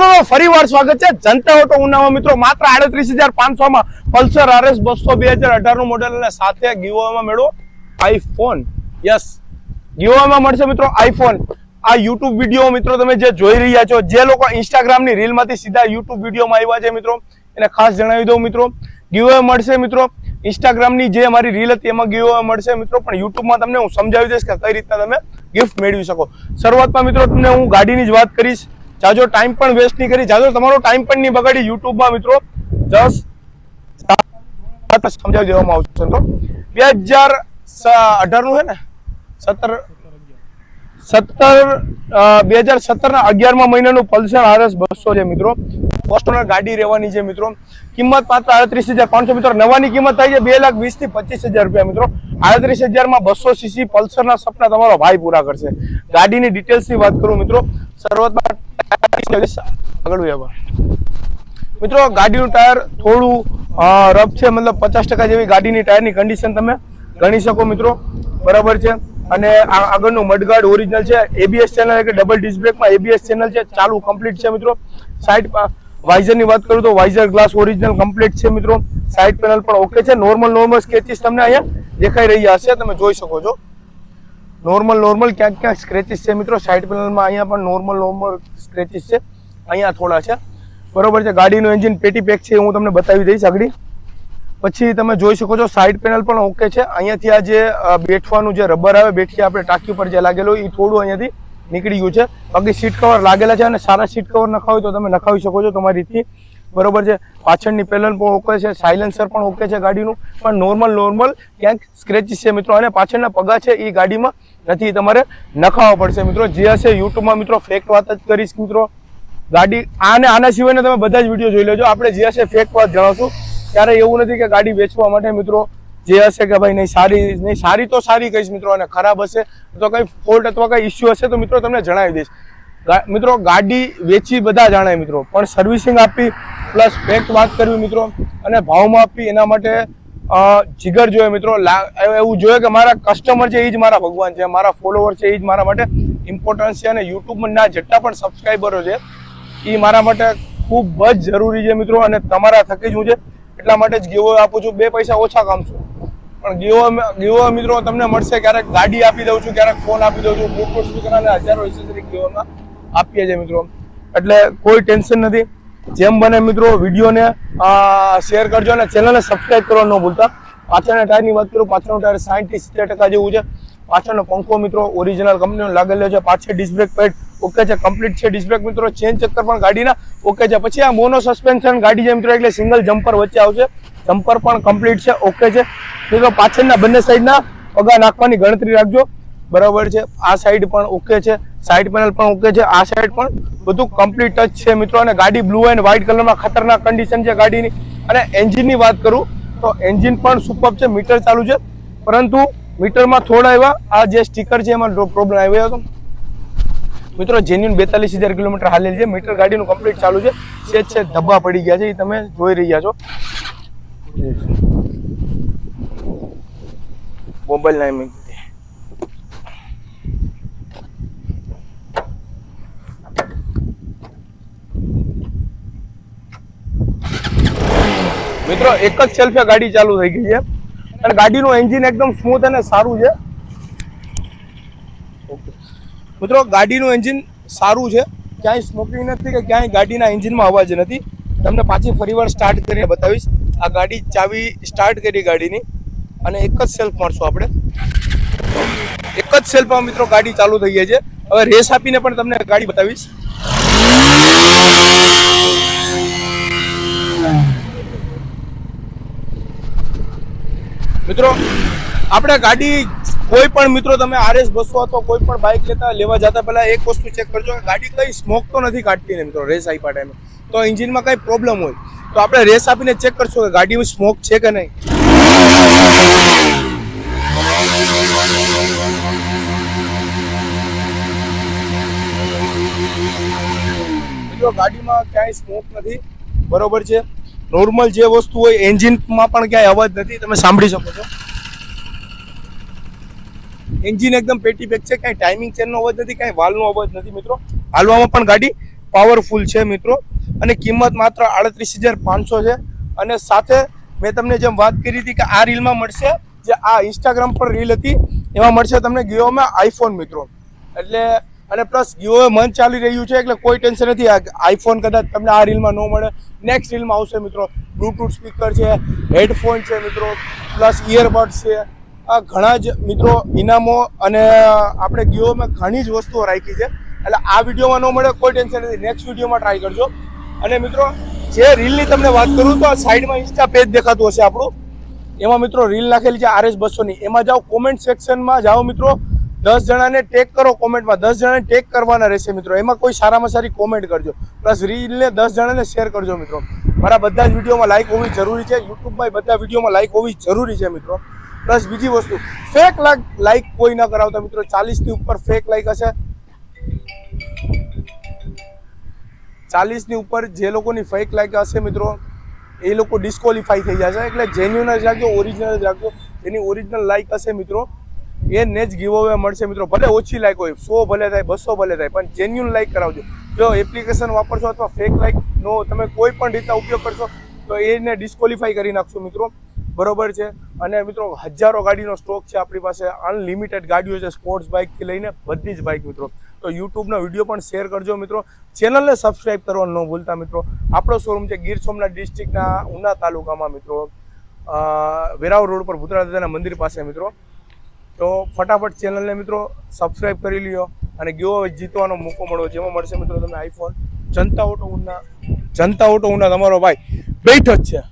મિત્રોનો ફરીવાર સ્વાગત છે. જનતા ઓટો ઉનામાં મિત્રો, માત્ર આડત્રીસ હજાર પાંચસો માં પલ્સર આરએસ બસો બે હજાર અઢારનું મોડેલ અને સાથે ગીવોમાં મેળવો આઈફોન યસ ગીવોમાં મળશે મિત્રો આઈફોન આ યુટ્યુબ વીડિયો મિત્રો તમે જે જોઈ રહ્યા છો, જે લોકો ઇન્સ્ટાગ્રામની ની રીલમાંથી સીધા યુટ્યુબ વિડીયોમાં આવ્યા છે મિત્રો, એને ખાસ જણાવી દઉં મિત્રો. ગીવો મળશે મિત્રો ઇન્સ્ટાગ્રામની જે અમારી રીલ હતી એમાં ગીવો મળશે મિત્રો, પણ યુટ્યુબમાં તમને હું સમજાવી દઈશ કે કઈ રીતના તમે ગિફ્ટ મેળવી શકો. શરૂઆતમાં મિત્રો તમને હું ગાડીની જ વાત કરીશ. જાજો ટાઈમ પણ વેસ્ટ નહીં કરી. જાજો તમારો ટાઈમ પણ નહીં બગાડી યુટ્યુબમાં, મિત્રો. જસ્ટ સમજાવી દેવામાં આવશે. તો બે હજાર અઢારનું છે ને? સત્તર સત્તર બે હજાર સત્તરના અગિયારમાં મહિનાનું પલ્સર આરએસ બસો છે, મિત્રો. ફર્સ્ટ ગાડી રહેવાની છે, મિત્રો. કિંમત માત્ર આડત્રીસ હજાર પાંચસો, મિત્રો. નવાની કિંમત થાય છે બે લાખ વીસથી પચીસ હજાર રૂપિયા, મિત્રો. આડત્રીસ હજારમાં બસો સીસી પલ્સરના સપના તમારો ભાઈ પૂરા કરશે. ગાડીની ડિટેલ્સની વાત કરું, મિત્રો. શરૂઆતમાં આગળ વ્યવહાર મિત્રો, ગાડીનું ટાયર થોડું રફ છે, મતલબ પચાસ ટકા જેવી ગાડીની ટાયરની કન્ડિશન તમે ગણી શકો મિત્રો. બરાબર છે? અને આગળનું મડગાર્ડ ઓરિજિનલ છે. એબીએસ ચેનલ કે ડબલ ડિસ્બ્રેકમાં એબીએસ ચેનલ છે. ચાલુ કમ્પ્લીટ છે મિત્રો. સાઈડ વાઇઝરની વાત કરું તો વાઇઝર ગ્લાસ ઓરિજિનલ કમ્પ્લીટ છે મિત્રો. સાઈડ પેનલ પણ ઓકે છે. નોર્મલ નોર્મલ સ્કેચીસ તમને અહીંયા દેખાઈ રહ્યા હશે તમે જોઈ શકો છો. નોર્મલ નોર્મલ ક્યાંક ક્યાંક સ્ક્રેચીસ છે મિત્રો. સાઈડ પેનલમાં અહીંયા પણ નોર્મલ નોર્મલ સ્ક્રેચીસ છે. અહીંયા થોડા છે. બરોબર છે. ગાડીનું એન્જિન પેટી પેક છે હું તમને બતાવી દઈશ આગળ. પછી તમે જોઈ શકો છો સાઈડ પેનલ પણ ઓકે છે. અહીંયાથી આ જે બેઠવાનું જે રબર આવે, બેઠી આપણે ટાંકી પર જે લાગેલો એ થોડું અહીંયાથી નીકળી ગયું છે. બાકી સીટ કવર લાગેલા છે અને સારા સીટ કવર નખાવી તો તમે નખાવી શકો છો તમારી રીતથી બરોબર છે? પાછળની પેનલ પણ ઓકે છે સાયલેન્સર પણ ઓકે છે ગાડીનું. પણ નોર્મલ નોર્મલ ક્યાંક સ્ક્રેચીસ છે મિત્રો. અને પાછળના પગા છે, એ ગાડીમાં નથી. તમારે નખાવવા પડશે મિત્રો. જે હશે યુટ્યુબમાં મિત્રો ફેક વાત જ કરીશ મિત્રો. ગાડી આને આના સિવાયના તમે બધા જ વીડિયો જોઈ લેજો. આપણે જે હશે ફેક વાત જણાવશું. ત્યારે એવું નથી કે ગાડી વેચવા માટે મિત્રો જે હશે કે ભાઈ નહીં, સારી નહીં, સારી તો સારી કહીશ મિત્રો. અને ખરાબ હશે તો કંઈ ફોલ્ટ અથવા કંઈ ઇસ્યુ હશે તો મિત્રો તમને જણાવી દઈશ. મિત્રો, ગાડી વેચી બધા જાણે મિત્રો, પણ સર્વિસિંગ આપી પ્લસ ફેક્ટ વાત કરવી મિત્રો, અને ભાવમાં આપી, એના માટે જીગર જોઈએ મિત્રો એવું જોઈએ કે મારા કસ્ટમર છે એ જ મારા ભગવાન છે, મારા ફોલોવર છે એ જ મારા માટે ઇમ્પોર્ટન્સ છે, અને યુટ્યુબમાં જેટલા પણ સબસ્ક્રાઈબરો છે એ મારા માટે ખૂબ જ જરૂરી છે મિત્રો, અને તમારા થકી જ હું છે, એટલા માટે જ ગીવો આપું છું. બે પૈસા ઓછા કામશું. પણ ગીવો ગીવો મિત્રો, તમને મળશે, ક્યારેક ગાડી આપી દઉં છું, ક્યારેક ફોન આપી દઉં છું બ્લુટૂથ સ્પીકર અને હજારો એસેસરી ગીવોમાં આપીએ છીએ મિત્રો. એટલે કોઈ ટેન્શન નથી. જેમ બને મિત્રો વિડીયોને શેર કરજો અને ચેનલને સબસ્ક્રાઇબ કરવાનું ન ભૂલતા. પાછળના ટાયરની વાત કરું, પાછળનું ટાયર સાઠ સિત્તેર ટકા જેવું છે. પાછળનો પંખો મિત્રો ઓરિજિનલ કંપનીનો લાગેલો છે. પાછળ ડિસ્બ્રેક પેટ ઓકે છે કમ્પ્લીટ છે. ડિસ્બ્રેક મિત્રો ચેન ચક્કર પણ ગાડીના ઓકે છે. પછી આ મોનો સસ્પેન્શન ગાડી છે મિત્રો, એટલે સિંગલ જમ્પર વચ્ચે આવશે. જમ્પર પણ કમ્પ્લીટ છે ઓકે છે. મિત્રો પાછળના બંને સાઈડના પગા નાખવાની ગણતરી રાખજો. બરાબર છે? આ સાઈડ પણ ઓકે છે. સાઈડ પેનલ પણ ઓકે છે. આ સાઈડ પણ બધું કમ્પ્લીટ જ છે મિત્રો. અને ગાડી બ્લુ એન્ડ વ્હાઇટ કલરમાં ખતરનાક કન્ડિશન છે ગાડીની. અને એન્જિનની વાત કરું, તો એન્જિન પણ સુપર છે. મીટર ચાલુ છે. પરંતુ મીટરમાં થોડા એવા આ જે સ્ટીકર છે, એમાં પ્રોબ્લેમ આવ્યો હતો. મિત્રો જેન્યુન બેતાલીસ હજાર કિલોમીટર હાલેલ છે. મીટર ગાડીનું કમ્પ્લીટ ચાલુ છે. સેજ છે, ધબ્બા પડી ગયા છે. એ તમે જોઈ રહ્યા છો. મોબાઈલ ના એમ મિત્રો એક જ સેલ્ફે ગાડી ચાલુ થઈ ગઈ છે. અને ગાડીનું એન્જિન એકદમ સ્મૂથ અને સારું છે. મિત્રો, ગાડીનું એન્જિન સારું છે. ક્યાંય સ્મોકિંગ નથી કે ક્યાંય ગાડીના એન્જિનમાં અવાજ નથી. તમને પાછી ફરીવાર સ્ટાર્ટ કરીને બતાવીશ. આ ગાડી ચાવી સ્ટાર્ટ કરી ગાડીની. અને એક જ સેલ્ફ મારશું આપણે. એક જ સેલ્ફમાં મિત્રો ગાડી ચાલુ થઈ ગઈ છે. હવે રેસ આપીને પણ તમને ગાડી બતાવીશ. મિત્રો, આપણે ગાડી કોઈ પણ મિત્રો તમે આરએસ બસો અથવા કોઈ પણ બાઇક લેતા લેવા જતા પહેલા એક વસ્તુ ચેક કરજો કે ગાડી કઈ સ્મોક તો નથી કાઢતી ને મિત્રો રેસ આપ્યા ટાઈમે તો એન્જિનમાં કઈ પ્રોબ્લેમ હોય, તો આપણે રેસ આપીને ચેક કરશું કે ગાડીમાં સ્મોક છે કે નહીં. મિત્રો, ગાડીમાં ક્યાંય સ્મોક નથી. બરોબર છે? નોર્મલ જે વસ્તુ હોય, એન્જિનમાં પણ ક્યાંય અવાજ નથી. તમે સાંભળી શકો છો. એન્જિન એકદમ પેટી પેક છે કાંઈ ટાઈમિંગ ચેનનો અવાજ નથી કાંઈ વાલનો અવાજ નથી, મિત્રો. હાલવામાં પણ ગાડી પાવરફુલ છે, મિત્રો. અને કિંમત માત્ર આડત્રીસ હજાર પાંચસો છે. અને સાથે મેં તમને જેમ વાત કરી હતી કે આ રીલમાં મળશે, જે આ ઇન્સ્ટાગ્રામ પર રીલ હતી, એમાં મળશે તમને ગિયોમાં આઈફોન મિત્રો. એટલે અને પ્લસ ગિયો મન ચાલી રહ્યું છે એટલે કોઈ ટેન્શન નથી. આઈફોન કદાચ તમને આ રીલમાં ન મળે. નેક્સ્ટ રીલમાં આવશે મિત્રો. બ્લૂટૂથ સ્પીકર છે હેડફોન છે મિત્રો, પ્લસ ઇયરબડ્સ છે. આ ઘણા જ મિત્રો ઇનામો અને આપણે ગિયોમાં ઘણી જ વસ્તુઓ રાખી છે. એટલે આ વિડીયોમાં ન મળે, કોઈ ટેન્શન નથી. નેક્સ્ટ વિડીયોમાં ટ્રાય કરજો. અને મિત્રો, જે રીલની તમને વાત કરું તો આ સાઈડમાં ઇન્સ્ટા પેજ દેખાતું હશે આપણું. એમાં મિત્રો રીલ નાખેલી છે આરએસ બસોની. એમાં જાઓ કોમેન્ટ સેક્શનમાં જાઓ મિત્રો. દસ જણાને ટેગ કરો કોમેન્ટમાં દસ જણાને ટેગ કરવાના રહેશે મિત્રો. એમાં કોઈ સારામાં સારી કોમેન્ટ કરજો. પ્લસ રીલને દસ જણાને શેર કરજો મિત્રો. મારા બધા જ વિડીયોમાં લાઇક હોવી જરૂરી છે. યુટ્યુબમાં બધા વિડીયોમાં લાઈક હોવી જરૂરી છે મિત્રો. પ્લસ બીજી વસ્તુ ફેક લાઇક કોઈ ન કરાવતા મિત્રો. ચાલીસની ઉપર ફેક લાઇક હશે. ચાલીસની ઉપર જે લોકોની ફેક લાઈક હશે મિત્રો, એ લોકો ડિસ્કોલિફાઈ થઈ જશે. એટલે જેન્યુન જ રાખજો ઓરિજિનલ જ રાખજો. એની ઓરિજિનલ લાઈક હશે મિત્રો એને જ ગીવ અવે મળશે મિત્રો. ભલે ઓછી લાઈક હોય, સો ભલે થાય, બસો ભલે થાય, પણ જેન્યુન લાઈક કરાવજો. જો એપ્લિકેશન વાપરશો અથવા ફેક લાઈકનો તમે કોઈ પણ રીતના ઉપયોગ કરશો, તો એને ડિસ્કોલિફાઈ કરી નાખશો મિત્રો. બરોબર છે? અને મિત્રો, હજારો ગાડીનો સ્ટોક છે આપણી પાસે. અનલિમિટેડ ગાડીઓ છે સ્પોર્ટ્સ બાઇકથી લઈને બધી જ બાઇક મિત્રો. તો યુટ્યુબનો વીડિયો પણ શેર કરજો મિત્રો. ચેનલને સબસ્ક્રાઇબ કરવાનું ન ભૂલતા મિત્રો. આપણો શોરૂમ છે ગીર સોમનાથ ડિસ્ટ્રિક્ટના ઉના તાલુકામાં મિત્રો. વેરાવ રોડ પર ભૂતરા દાદાના મંદિર પાસે મિત્રો. તો ફટાફટ ચેનલને મિત્રો સબસ્ક્રાઇબ કરી લ્યો અને ગયો જીતવાનો મોકો મળો જેમાં મળશે મિત્રો તમને iPhone Janta auto Una Janta auto Una તમારો ભાઈ બેઠ જ છે.